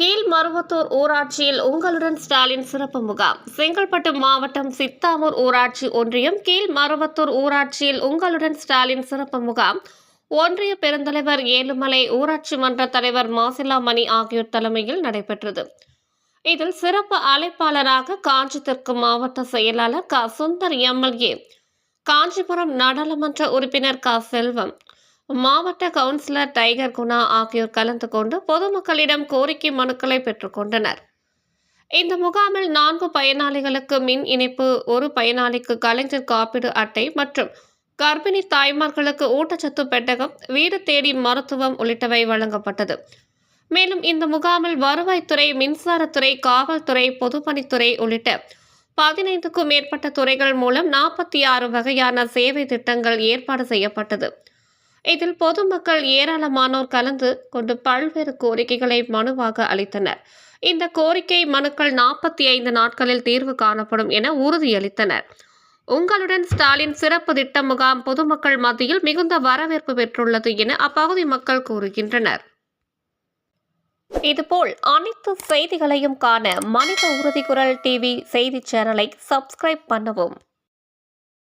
கீழ்மருவத்தூர் ஊராட்சியில் உங்களுடன் ஸ்டாலின் சிறப்பு முகாம். செங்கல்பட்டு மாவட்டம் சித்தாமூர் ஊராட்சி ஒன்றியம் கீழ்மருவத்தூர் ஊராட்சியில் உங்களுடன் ஸ்டாலின் சிறப்பு முகாம். ஒன்றிய பெருந்தலைவர் ஏழுமலை ஊராட்சி மன்ற தலைவர் மாசிலாமணி ஆகியோர் தலைமையில் நடைபெற்றது. இதில் சிறப்பு அழைப்பாளராக காஞ்சி தெற்கு மாவட்ட செயலாளர் க. சுந்தர் எம்எல்ஏ காஞ்சிபுரம் நாடாளுமன்ற உறுப்பினர் க. செல்வம் மாவட்ட கவுன்சிலர் டைகர் குணா ஆகியோர் கலந்து கொண்டு பொதுமக்களிடம் கோரிக்கை மனுக்களை பெற்றுக்கொண்டனர் இந்த முகாமில் நான்கு பயனாளிகளுக்கு மின் இணைப்பு ஒரு பயனாளிக்கு கலைஞர் காப்பீடு அட்டை மற்றும் கர்ப்பிணி தாய்மார்களுக்கு ஊட்டச்சத்து பெட்டகம் வீடு தேடி மருத்துவம் உள்ளிட்டவை வழங்கப்பட்டது. மேலும் இந்த முகாமில் வருவாய்த்துறை மின்சாரத்துறை காவல்துறை பொதுப்பணித்துறை உள்ளிட்ட பதினைந்துக்கும் மேற்பட்ட துறைகள் மூலம் நாற்பத்தி ஆறு வகையான சேவை திட்டங்கள் ஏற்பாடு செய்யப்பட்டது. இதில் பொதுமக்கள் ஏராளமானோர் கலந்து கொண்டு பல்வேறு கோரிக்கைகளை மனுவாக அளித்தனர். இந்த கோரிக்கை மனுக்கள் நாற்பத்தி ஐந்து நாட்களில் தீர்வு காணப்படும் என உறுதியளித்தனர். உங்களுடன் ஸ்டாலின் சிறப்பு திட்ட முகாம் பொதுமக்கள் மத்தியில் மிகுந்த வரவேற்பு பெற்றுள்ளது என அப்பகுதி மக்கள் கூறுகின்றனர். இதுபோல் அனைத்து செய்திகளையும் காண மனித உறுதி குரல் டிவி செய்தி சேனலை சப்ஸ்கிரைப் பண்ணவும்.